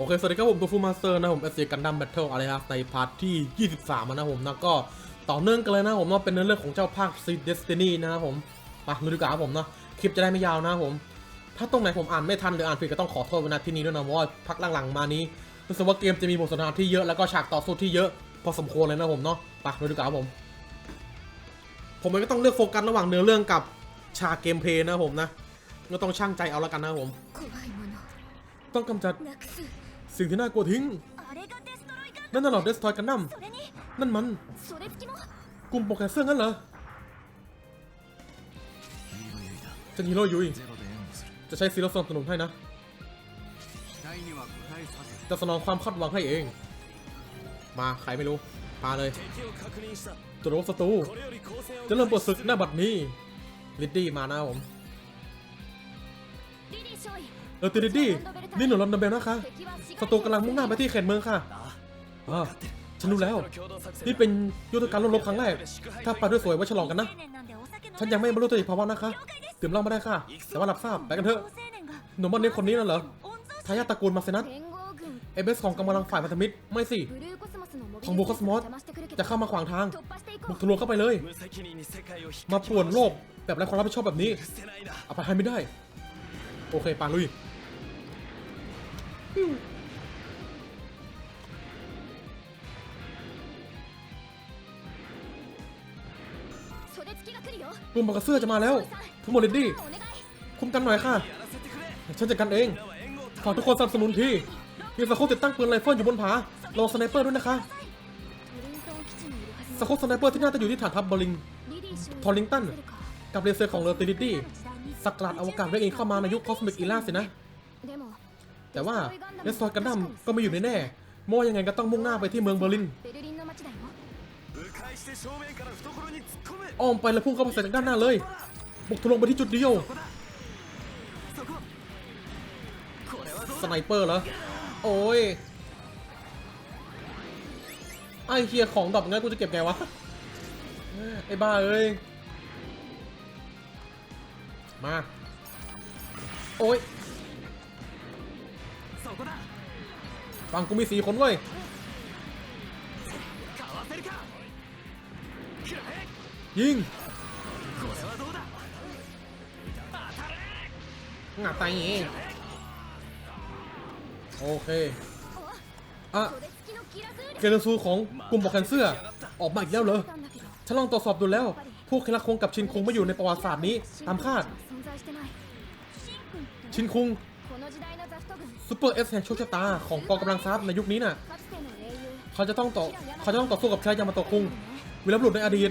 โอเคสวัสดีครับผมตัวฟูมาสเตอร์นะผมเอเซียกันดัมแบทเทิลอะไรนะในพาร์ทที่ 23นะผมนะก็ต่อเนื่องกันเลยนะผมว่าเป็นเนื้อเรื่องของเจ้าภาคซีเดสตินีนะครับผมมาดูดีกว่าผมนะคลิปจะได้ไม่ยาวนะผม ถ้าตรงไหนผมอ่านไม่ทันหรืออ่านผิดก็ต้องขอโทษวันที่นี้ด้วยนะว่าพักหลังๆมานี้รู้สึกว่าเกมจะมีบทสนทนาที่เยอะแล้วก็ฉากต่อสู้ที่เยอะพอสมควรเลยนะผมเนาะมาดูดีกว่าผม ผมก็ต้องเลือกโฟกัสระหว่างเนื้อเรื่องกับฉากเกมเพลย์นะผมนะก็ต้องช่างใจเอาละกันนะผม ต้องกำจัด สิ่งที่น่ากลัวทิ้ง นั่นน่ะหรอเดสทอยกันนัมนั่นมัน กลุ่มโปรแกเซอร์งั้นเหรอจะฮีโร่ยุยจะใช้ซีโร่สนับสนุนให้นะ จะสนองความคาดหวังให้เอง มา ใครไม่รู้มาเลยจุดรบศัตรูจะเริ่มเปิดศึกหน้าบัดนี้ ลิดดี้มานะผม เออติดดดี้นี่หนูลนดัมเบลนะคะศัตรูกำลังมุ่งหน้าไปที่เขตเมืองค่ะฉันรู้แล้ว นี่เป็นยุทธการลบลบครั้งแรก ถ้าไปด้วยสวยว่าฉลองกันนะ ฉันยังไม่บรรลุตัวเองภาวะนะคะดื่มเล่าไม่ได้ค่ะ แต่ว่ารับทราบไปกันเถอะหนุ่มบ้านนี้คนนี้น่ะเหรอทายาทตระกูลมาเซนัสเอเบสของกำลังฝ่ายพันธมิตรไม่สิ ของบูคอสมอสจะเข้ามาขวางทาง บุกทะลวงเข้าไปเลย มาป่วนโลกแบบไร้ความรับผิดชอบแบบนี้เอาไปให้ไม่ได้ โอเคปาลุย กลุ่มบากาเสื้อจะมาแล้วทุกโมเลนดี้คุมกันหน่อยค่ะ ฉันจัดการเอง ขอทุกคนสนับสนุนที่มีสโคปติดตั้งปืนไรเฟิลอยู่บนผาลองสไนเปอร์ด้วยนะคะสโคปสไนเปอร์ที่น่าจะอยู่ที่ฐานทัพบอลิงทอริงตัน กับเรเซอร์ของเลอร์ติดิตี้สกัดอวกาศเวกเองเข้ามาในยุคคอสมิกอีล่าสินะ แต่ว่าเลสซอร์กันดั้มก็ไม่อยู่ในแน่ๆโมยังไงก็ต้องมุ่งหน้าไปที่เมืองเบอร์ลินอ้อมไปแล้วพุ่งเข้าไปใส่ทางด้านหน้าเลยบุกทะลวงไปที่จุดเดียวสไนเปอร์เหรอ โอ้ย ไอเฮียของดรบปงั้นกูจะเก็บไงวะ ไอ้บ้าเอ้ย มา โอ้ย ฟังกูมีสี่คนเว้ยยิงงับตายงี้โอเคอะเกลซูของกลุ่มบอกแคนเสื้อออกมาอีกแล้วเหรอฉันลองตรวจสอบดูแล้ว พวกเคลากคงกับชินคุงไม่อยู่ในประวัติศาสตร์นี้ ตามคาด ชินคุง ซูเปอร์เอสแห่งโชคชะตาของกองกำลังซับในยุคนี้น่ะ เขาจะต้องต่อเขาจะต้องต่อสู้กับชายยามาโตะคุงวีรบุรุดในอดีต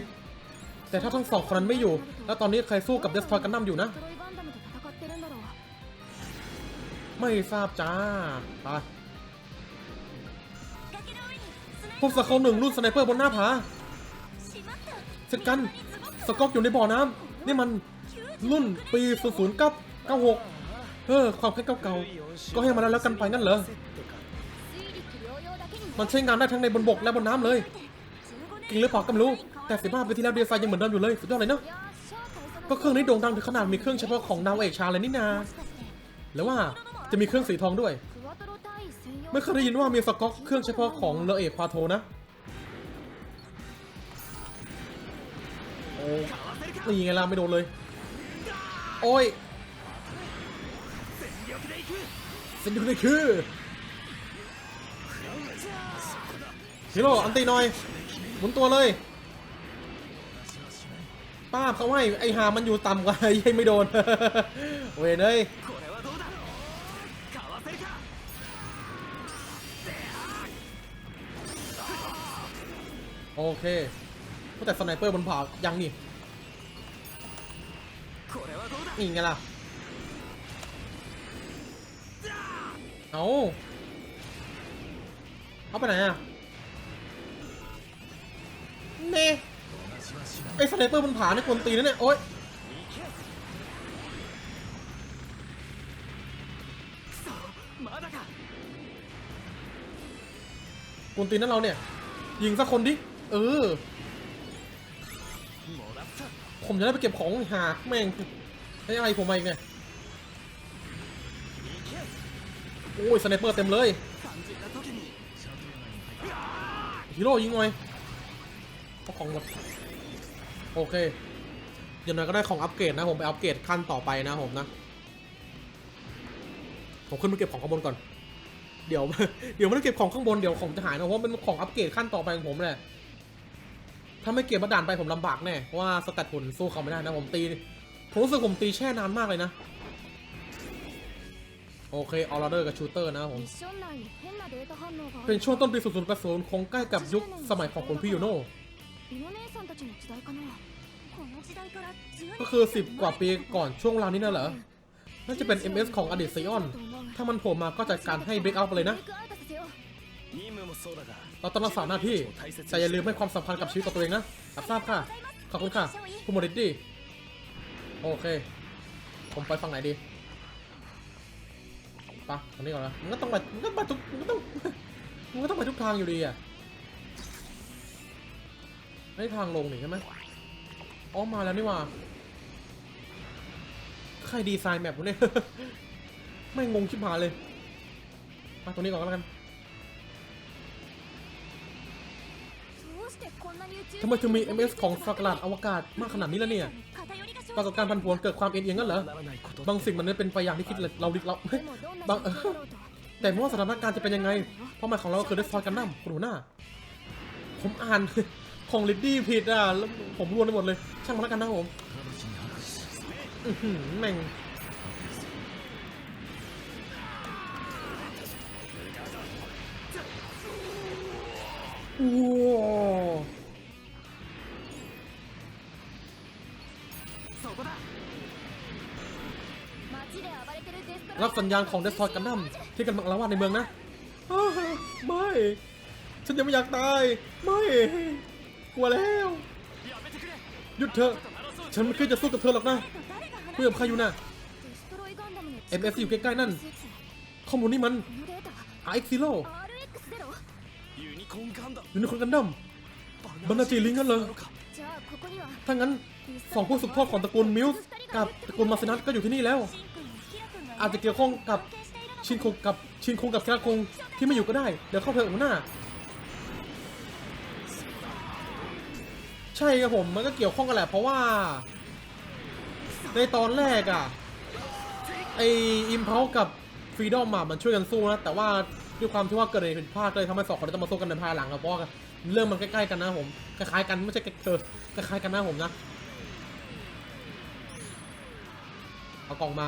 แต่ถ้าทั้งสองคนนั้นไม่อยู่ แล้วตอนนี้ใครสู้กับเดสทอยกันนัมอยู่นะ ไม่ทราบจ้าไปพบสกอหนึ่งรุ่นสไนเปอร์บนหน้าผาเสร็จกันสกอกอยู่ในบ่อน้ำนี่มันรุ่นปี 0096 เออ ความแค่เก่าๆ ก็ให้มันแล้วกันไปงั้นเหรอ มันใช้งานได้ทั้งในบนบกและบนน้ำเลย กินหรือเปล่าก็ไม่รู้ แต่สิบห้าปีที่แล้วเดียไซน์ยังเหมือนเดิมอยู่เลย สุดยอดเลยเนาะ ก็เครื่องนี้โด่งดังถึงขนาดมีเครื่องเฉพาะของนาวเอกชาเลยนี่นา แล้วว่าจะมีเครื่องสีทองด้วย ไม่เคยได้ยินว่ามีสก๊อกเครื่องเฉพาะของเลอเอกพาโทนะโอ้นี่ไงล่ะไม่โดนเลย โอ้ย สิ่งที่ไงคือฮิโร่อันตีหน่อยหมุนตัวเลย ป้าเขาให้ไอหามันอยู่ต่ำกว่ายังไม่โดน เวนเอยโอเคแต่สไนเปอร์บนผายังนี่นี่ไงล่ะ เอาเอาไปไหนอะเน่ไอ้สไนเปอร์บนผาเนี่คนตีนั่นเนี่ย โอ๊ยคนตีนั่นเราเนี่ย ยิงสักคนดิ เออ ผมจะได้ไปเก็บของหาแม่งไอ้ไรผมมาอีกเโอ้ยสไนเปอร์เต็มเลยฮีโร่ยิงหน่ยเอาของหมดโอเคอย่างน้อยก็ได้ของอัปเกรดนะผมไปอัปเกรดขั้นต่อไปนะผมนะผมขึ้นไปเก็บของข้างบนก่อน เดี๋ยว เดี๋ยวไม่ได้เก็บของข้างบนเดี๋ยวของจะหายนะเพราะเป็นของอัปเกรดขั้นต่อไปของผมแหละถ้าไม่เก็บมาด่านไปผมลำบากแน่เพราะว่าสแตทผลสู้เขาไม่ได้นะผมตีผมรู้สึกผมตีแช่นานมากเลยนะ โอเคออร์เดอร์กับชูเตอร์นะผม เป็นช่วงต้นปีสุดๆประสูนคงใกล้กับยุคสมัยของคุณพี่ยูโน่ก็คือ 10 กว่าปีก่อนช่วงราวนี้น่ะเหรอ น่าจะเป็น MS ของอดีตซีออน ถ้ามันโผล่มาก็จัดการให้เบรกเอาไปเลยนะ เราต้องรักษาหน้าที่ แต่อย่าลืมให้ความสัมพันธ์กับชีวิตตัวเองนะรับทราบค่ะ ขอบคุณค่ะ คุณมดิดดี้ โอเค ผมไปฝั่งไหนดี ปะตรงนี้ก่อนนะมันก็ต้องไปมันก็ไปทุกมันก็ต้องมันก็ต้องไปทุกทางอยู่ดีอะไม่ทางลงนี่ใช่ไหมอ๋อมาแล้วนี่ว่า ใครดีไซน์แมปวะเนี่ย ไม่งงชิบหายเลย มาตรงนี้ก่อนก็แล้วกัน ทำไมถึงมี MS ของสักหลาดอวกาศมากขนาดนี้ล่ะเนี่ย ประสบการณ์พันผวนเกิดความเอ็นเอียงกันเหรอ บางสิ่งมันไม่เป็นไปอย่างที่คิดเลยเราดิเราบางแต่ไม่ว่าสถานการณ์จะเป็นยังไง เพราะหมายของเราคือเดสฟอยกันนั่มคุณหัวหน้า ผมอ่านของลิดดี้ผิดอะแล้วผมรวนไปหมดเลย ช่างมันแล้วกันนะผมแม่ง รับสัญญาณของเดสทอดกันดั้มที่กำลังอละวาดในเมืองนะไม่ ฉันยังไม่อยากตาย ไม่ กลัวแล้ว หยุดเถอะ ฉันไม่เคยจะสู้กับเธอหรอกนะคุยกับใครอยู่นะ MFC อยู่ใกล้ๆนั่น ข้อมูลนี่มัน RX ซิโล อยู่ในคนกันดั้มบรรดาจีลิงกันเลยถ้างั้นสองพวกสุบทอดของตระกูลมิวส์กับตระกูลมาสนัตก็อยู่ที่นี่แล้ว อาจจะเกี่ยวข้องกับชินคงกับชินคงกับคาคงที่ไม่อยู่ก็ได้ เดี๋ยวเข้าเถอะหัวหน้า ใช่ครับผมมันก็เกี่ยวข้องกันแหละเพราะว่า ในตอนแรกอะไออิมเพลกับฟรีดอมมามันช่วยกันสู้นะ แต่ว่า ด้วยความที่ว่าเกิดเหตุผิดพลาดเลยทำให้สองคนต้องมาสู้กันในภายหลังครับเพราะว่าเรื่องมันใกล้ๆกันนะผมคล้ายๆกันไม่ใช่เออคล้ายๆกันนะผมนะเอากล่องมา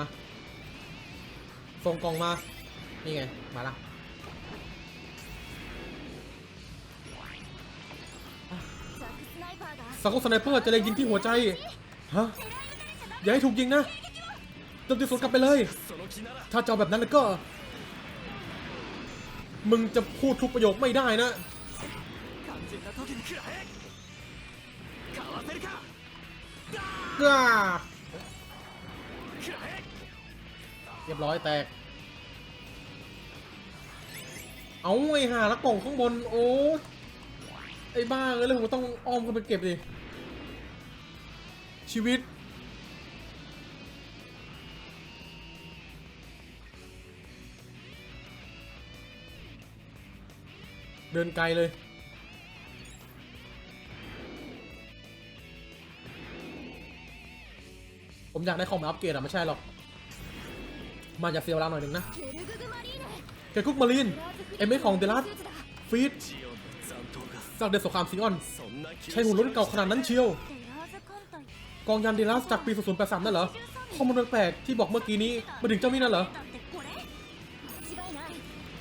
ส่งกล่องมา นี่ไง มาละสังคสไนเปอร์จะเลยยิงที่หัวใจ ฮะ อย่าให้ถูกยิงนะจมตีสวนกลับไปเลย ถ้าเจ้าแบบนั้นแล้วก็ มึงจะพูดทุกประโยคไม่ได้นะเรียบร้อยแตก เอาไอ้ห่าละกป่องข้างบน โอ้ไอ้บ้าเลยผมต้องอ้อมขึ้นไปเก็บดิ ชีวิต เดินไกลเลย ผมอยากได้ของมาอัปเกรดอะไม่ใช่หรอก มาจากเซียวลาหน่อยหนึ่งนะเกคุกมารีน เอ็มเอของเดลัสฟีดจากเดสสงครามซีออน ใช้หุ่นรุ่นเก่าขนาดนั้นเชียว กองยันเดลัสจากปี 0083 นั่นเหรอ ข้อมูลแปลกที่บอกเมื่อกี้นี้มาถึงเจ้านี่นั่นเหรอ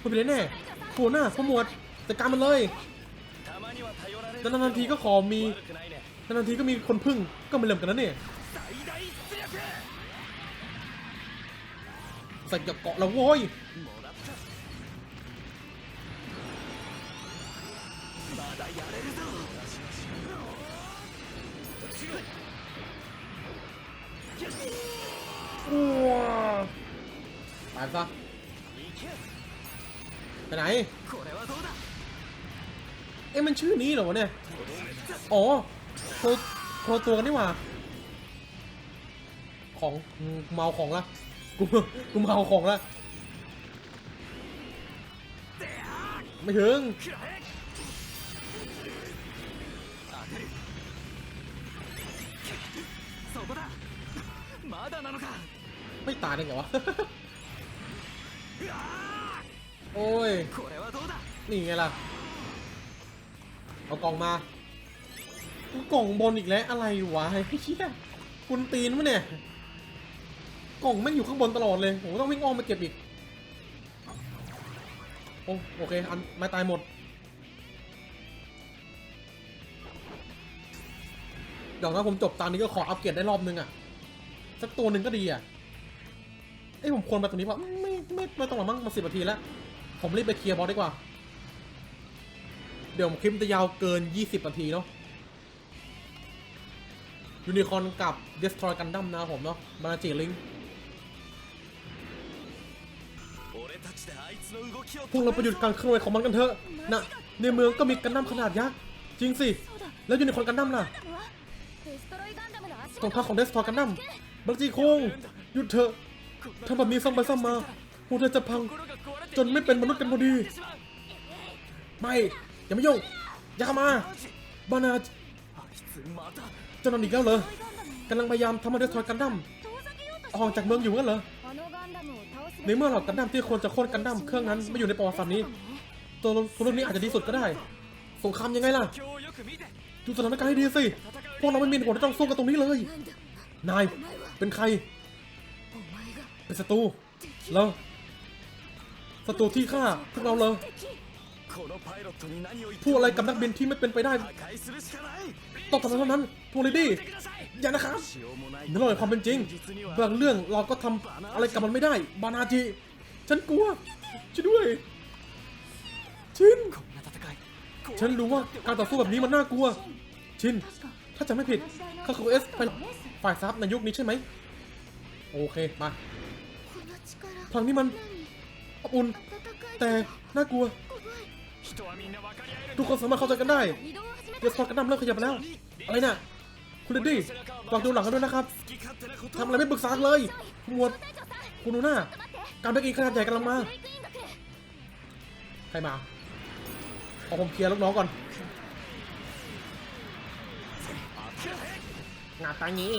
คุณเป็นแน่โคน่าขมวด จัดการมันเลยนานๆทีก็ขอมีนานทีก็มีคนพึ่งก็ไม่เริ่มกันนะเนี่ยใส่กับเกาะแล้โว้ยตายซะไปไหน เอ้มันชื่อนี้เหรอเนี่ย อ๋อโคโคตัวกันนี่หว่า ของเมาของละกูกูเมาของละไม่ถึงไม่ตายได้ไงวะ โอ้ย นี่ไงล่ะ เอากล่องมา กล่องบนอีกแล้วอะไรวะไอ้เหี้ยคุณตีนวะเนี่ย กล่องไม่อยู่ข้างบนตลอดเลยผมต้องวิ่งอ้อมมาเก็บอีก โอ้โอเค อันไม่ตายหมด เดี๋ยวนะผมจบตอนนี้ก็ขออัปเกรดได้รอบนึงอะสักตัวหนึ่งก็ดีอะเอ้ผมควรไปตรงนี้ป่ะไม่ไม่ไม่ต้องหรอกมั้งมาสิบนาทีแล้ว ผมรีบไปเคลียร์บอสดีกว่า ดี๋ยวคลิปจะยาวเกิน 20 นาทีเนาะยูนิคอนกับเดสทรย์กันดั้มนะผมเนาะมาจิลิงพวกเราไปหยุดการเคลื่อนไหวของมันกันเถอะนะในเมืองก็มีกันดั้มขนาดยักษ์จริงสิ แล้วยูนิคอนกันดั้มล่ะกองทัพของเดสทอย์กันดั้มบักจีคงหยุดเถอะทำแบบนี้ซ้ำไปซ้ำมาพวกเธอจะพัง จนไม่เป็นมนุษย์กันพอดี ไม่ อย่ามายุ่งอย่าเข้ามาบานาเจ้านอนอีกแล้วเหรอกำลังพยายามทำให้เดสทอยกันดั้มออกจากเมืองอยู่งั้นเหรอในเมื่อเหล่ากันดั้มที่ควรจะโค่นกันดั้มเครื่องนั้นไม่อยู่ในประวัติศาสตร์นี้ตัวรุ่นนี้อาจจะดีสุดก็ได้ สงครามยังไงล่ะ ดูสถานการณ์ให้ดีสิ พวกเราไม่มีหัวที่ต้องสู้กันตรงนี้เลย นาย เป็นใคร เป็นศัตรูแล้วศัตรูที่ฆ่าพวกเราเลย พูดอะไรกับนักบินที่ไม่เป็นไปได้ต้องทำเท่านั้นพูดลยดี้อย่านะครับนี่นเลยความเป็นจริงบางเรื่องเราก็ทำอะไรกับมันไม่ได้ บานาจิ ฉันกลัวช่วด้วยชินฉันรู้ว่าการต่อสู้แบบนี้มันน่ากลัว ชิน ถ้าจะไม่ผิดเขาคือเอสไปฝ่ายซับในยุคนี้ใช่ไหม โอเค มาพลังนี้มันอบอุ่นแต่น่ากลัว ทุกคนสามารถเข้าใจกันได้เดสปอร์กันดั้มเริ่มขยับแล้ว อะไรน่ะ คุณดิดี้ฝากดูหลังกันด้วยนะครับทำอะไรไม่ปรึกษาเลยหมวดคุณดูหน้า การแบกอีขนาดใหญ่กำลังมา ใครมาเอาผมเคลียร์ลูกน้องก่อนงาตายงี้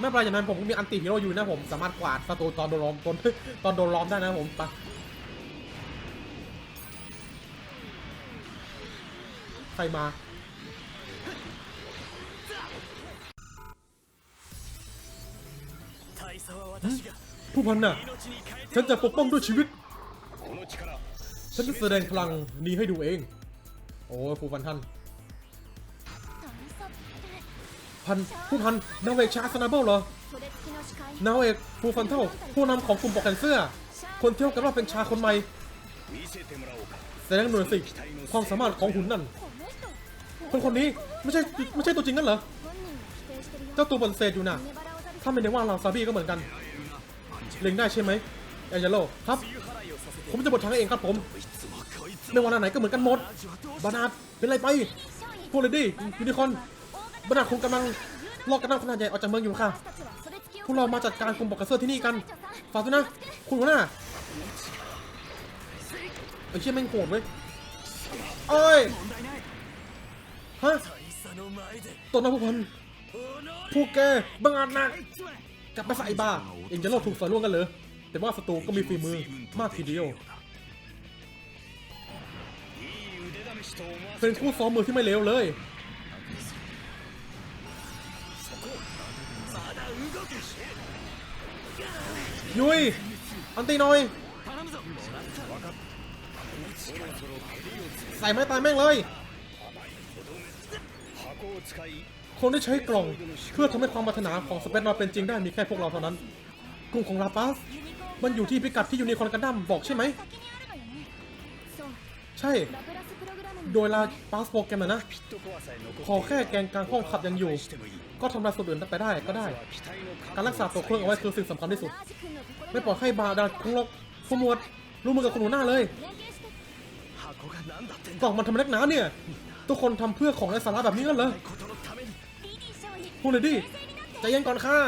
ไม่เป็นไรอย่างนั้นผมก็มีอันติฮีโร่อยู่นะผมสามารถกวาดสตูตอนโดนล้อมตอนโดนล้อมได้นะผมไป ครมา ผู้พันน่ะ ฉันจะปกป้องด้วยชีวิต ฉันจะแสดงพลังนี้ให้ดูเอง โอ้ผู้พันท่าน พัน ผู้พันนาเวกชาสนาเบิลเหรอนาวเอกฟูฟันเทลผู้นำของกลุ่มปกแขนเสื้อ คนเที่ยวกันว่าเป็นชาคนใหม่แสดงหน่วยสิ ความสามารถของหุ่นนั่น คนคนนี้ไม่ใช่ไม่ใช่ตัวจริงนั่นเหรอ เจ้าตัวบนเศษอยู่นะถ้าไม่ได้ว่าเราซาบี้ก็เหมือนกัน เล็งได้ใช่ไหมแองเจโลครับ ผมจะบดทางเองครับผม ไม่ว่านไหนก็เหมือนกันหมด บานาดเป็นไรไปพูกเลยดิยูนิคอนบานาดคงกำลังลอกกระนั่งขนาดใหญ่ออกจากเมืองอยู่ค่ะ พวกเรามาจัดการกลุ่มบอกกระเซื้อที่นี่กัน ฝากด้วยนะ คุณหัวหน้าไอ้เชี่ยแม่งโหดเว้ยเอ้ย ฮะต้นน้ำพวกพันพวกแกบังอาจนักกลับไปใส่บ้าเองจะรอดถูกสอยล่วงกันเหรอแต่ว่าศัตรูก็มีฝีมือมากทีเดียวเป็นคู่ซ้อมมือที่ไม่เลวเลยยุยอันตีหน่อยใส่ไม่ตายแม่งเลย คนได้ใช้กล่องเพื่อทำให้ความปรารถนาของสเปซนอเป็นจริงได้มีแค่พวกเราเท่านั้น กลุ่มของลาปัสมันอยู่ที่พิกัดที่ยูนิคอนกันดั้มบอกใช่ไหม ใช่ โดยลาปัสโปรแกรมนะ ขอแค่แกงกลางห้องขับยังอยู่ ก็ทำลายส่วนอื่นไปได้ก็ได้ การรักษาตัวเครื่องเอาไว้คือสิ่งสำคัญที่สุด ไม่ปล่อยให้บาดาลของเราขมวดรู้มือกับคนหนูหน้าเลยกล่องมันทำเล็กน้าเนี่ย ทุกคนทำเพื่อของและสาระแบบนี้กันเหรอพูดเลยดิใจเย็นก่อนค่ะ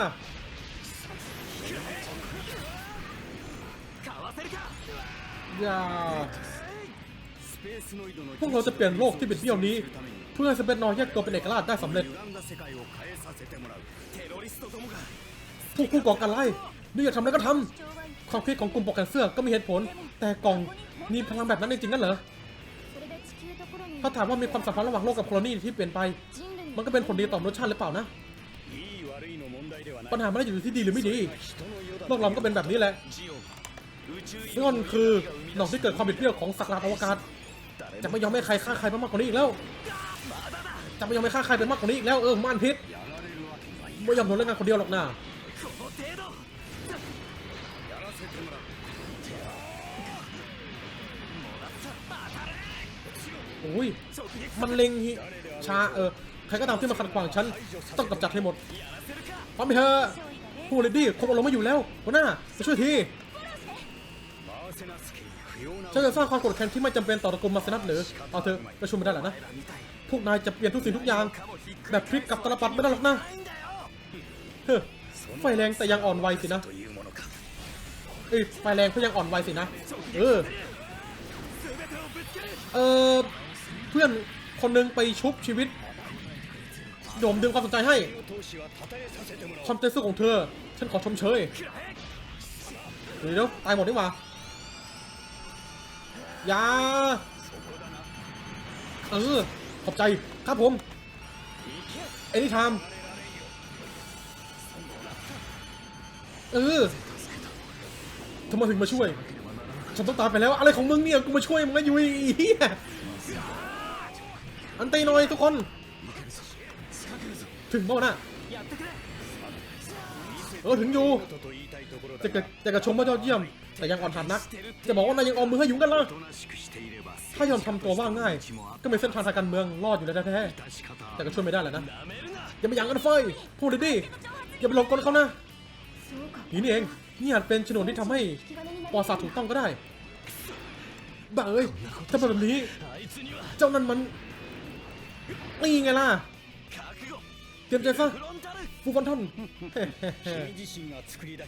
อย่าพวกเราจะเปลี่ยนโลกที่เป็นเบี้ยวนี้ เพื่อสเปนนอยแยกตัวเป็นเอกราชได้สำเร็จพวกผู้ก่อการร้ายนี่อยากทำอะไรก็ทำความคิดของกลุ่มปกกันเสื้อก็มีเหตุผล แต่กล่องมีพลังแบบนั้นจริงๆนั่นเหรอ ถ้าถามว่ามีความสัมพันธ์ระหว่างโลกกับโคลนีที่เปลี่ยนไป มันก็เป็นผลดีต่อมนุษยชาติหรือเปล่านะ ปัญหาไม่ได้อยู่ที่ดีหรือไม่ดี โลกเราก็เป็นแบบนี้แหละนี่นคือหนองที่เกิดความบิดเบี้ยวของสักราอวกาศ จะไม่ยอมให้ใครฆ่าใครมากกว่านี้อีกแล้ว จะไม่ยอมให้ฆ่าใครเป็นมากกว่านี้อีกแล้วเออม่านพิษไม่ยอมทนเรื่องงานคนเดียวหรอกนะ อ้ยมันเล็งฮิชาเออใครก็ตามที่มาขัดขวางฉันต้องกำจัดให้หมดพร้อมไปเธอะผู้เลดี้คงอารมณ์ไม่อยู่แล้วหัวหน้ามาช่วยทีฉันจะสร้างความกดแค้นที่ไม่จำเป็นต่อตระกูลมาเซนับหรือเอาเถอะประชุมไม่ได้หรอนะพวกนายจะเปลี่ยนทุกสิ่งทุกอย่าง แบบพลิกกับตลปัดไม่ได้หรอกนะเฮ้ไฟแรงแต่ยังอ่อนไวสินะเอ้ยไฟแรงก็ยังอ่อนไวสินะ เออ เออ เพื่อนคนนึงไปชุบชีวิตโดมดึงความสนใจให้ความใจสู้ของเธอ ฉันขอชมเชยเดี๋ยวตายหมดดีกว่ายาเออขอบใจครับผมเอ็นี่ทามเออทำไมถึงมาช่วย ฉันต้องตายไปแล้ว อะไรของมึงเนี่ย กูมาช่วยมึงนะยุ้ย อันตีหน่อยทุกคน ถึงบ้านะเออถึงอยู่จะกะจะกระชมว่ายอดเยี่ยม แต่ยังอ่อนหัดนัก จะบอกว่านายยังออมมือให้ยุงกันเลยถ้ายอมทำตัวว่าง่าย ก็ไม่เส้นทางทางการเมืองรอดอยู่แล้วแท้แต่ก็ช่วยไม่ได้แหละนะอย่าไปยังกันเฟยพูดดิอย่าไปหลงกลเขานะนี่นี่เองนี่อาจเป็นชนวนที่ทำให้ปอสาถูกต้องก็ได้บ้าเอ้ยถ้าเป็นแบบนี้ เจ้านั่นมัน นี่ไงล่ะเตรียมใจซะฟูบอนทอน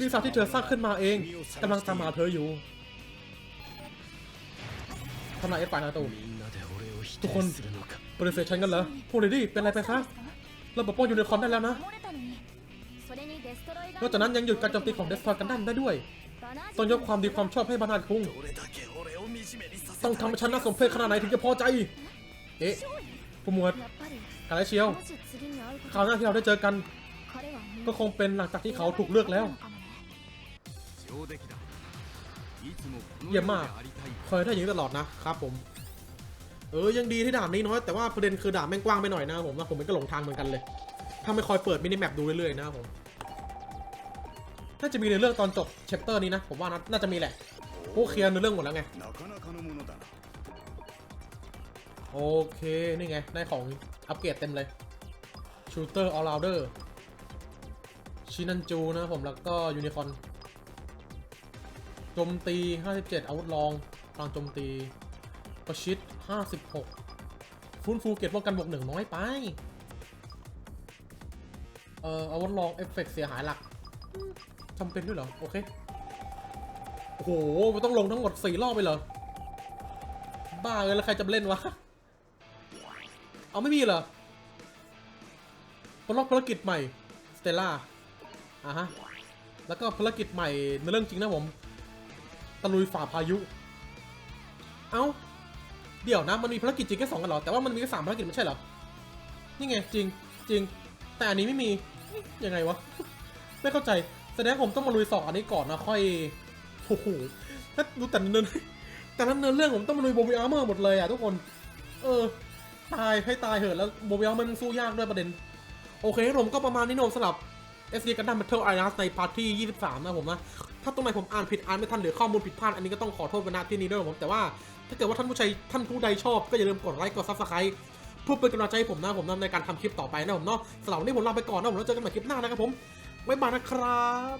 วิสาที่เธอสร้างขึ้นมาเองกำลังตามหาเธออยู่ทำลายเอฟไฟนะตูทุกคนปฏิเสธฉันกันเหรอพวกเรดี้เป็นอะไรไปคะเราปกป้องยู่ในคอร์นได้แล้วนะนอกจากนั้นยังหยุดการโจมตีของเดสทอยกันดั้มได้ด้วย ต้องยกความดีความชอบให้บานาดคุงต้องทำให้ฉันน่าสมเพชขนาดไหนถึงจะพอใจ เอ๊ะ ผู้หมวดอาไรเชียวคราวหน้าที่เราได้เจอกัน ก็คงเป็นหลังจากที่เขาถูกเลือกแล้วเยี่ยมมากคอยได้อย่างนี้ตลอดนะครับผม เออยังดีที่ด่านนี้น้อยแต่ว่าประเด็นคือด่านแม่งกว้างไปหน่อยนะผมนะผมมันก็หลงทางเหมือนกันเลย ถ้าไม่คอยเปิดมินิแมปดูเรื่อยๆนะผมถ้าจะมีในเรื่องตอนจบเชปเตอร์นี้นะผมว่าน่าจะมีแหละพวกเคลียร์ในเรื่องหมดแล้วไง โอเค นี่ไง ได้ของอัปเกรดเต็มเลยชูเตอร์ออล o เดอร์ชินันจูนะผมแล้วก็ยูนิคอนโจมตี 57 อาวุธรองพลังโจมตี ประชิด 56 ฟื้นฟูเกรดป้องกันบวกหนึ่งน้อยไป เอ่ออาวุธรอง เอฟเฟกเสียหายหลักจำเป็นด้วยเหรอ โอเค โอ้โห ต้องลงทั้งหมด 4 รอบไปเหรอ บ้าเลยแล้วใครจะเล่นวะ เอาไม่มีเหรอปลดล็อกภารกิจใหม่สเตล่าอะฮะ แล้วก็ภารกิจใหม่ในเรื่องจริงนะผม ตะลุยฝ่าพายุ เอ้า เดี๋ยวนะ มันมีภารกิจจริงแค่สองกันเหรอ แต่ว่ามันมีแค่สามภารกิจไม่ใช่เหรอ นี่ไงจริงจริง แต่อันนี้ไม่มี ยังไงวะ ไม่เข้าใจ แสดงผมต้องมาลุยสองอันนี้ก่อนนะค่อย โอ้โหถ้าดูแต่เนินแต่นั้นเนินเรื่องผมต้องมาลุยโบวีอาร์เมอร์หมดเลยอะทุกคน เออ ตายให้ตายเหอะแล้วโบวิลมันสู้ยากด้วยประเด็น โอเคผมก็ประมาณนี้นมสำหรับ SD กันดั้ม Battle Alliance ในพาร์ทที่ 23 นะผมนะ ถ้าตรงไหนผมอ่านผิดอ่านไม่ทันหรือข้อมูลผิดพลาดอันนี้ก็ต้องขอโทษไว้ณที่นี้ด้วยผม แต่ว่าถ้าเกิดว่าท่านผู้ใช้ท่านผู้ใดชอบก็อย่าลืมกดไลค์กด Subscribe เพื่อเป็นกำลังใจให้ผมนะผมนะในการทำคลิปต่อไปนะผมเนาะสำหรับวันนี้ผมลาไปก่อนนะผมแล้วเจอกันใหม่คลิปหน้านะครับผมบ๊ายบายนะครับ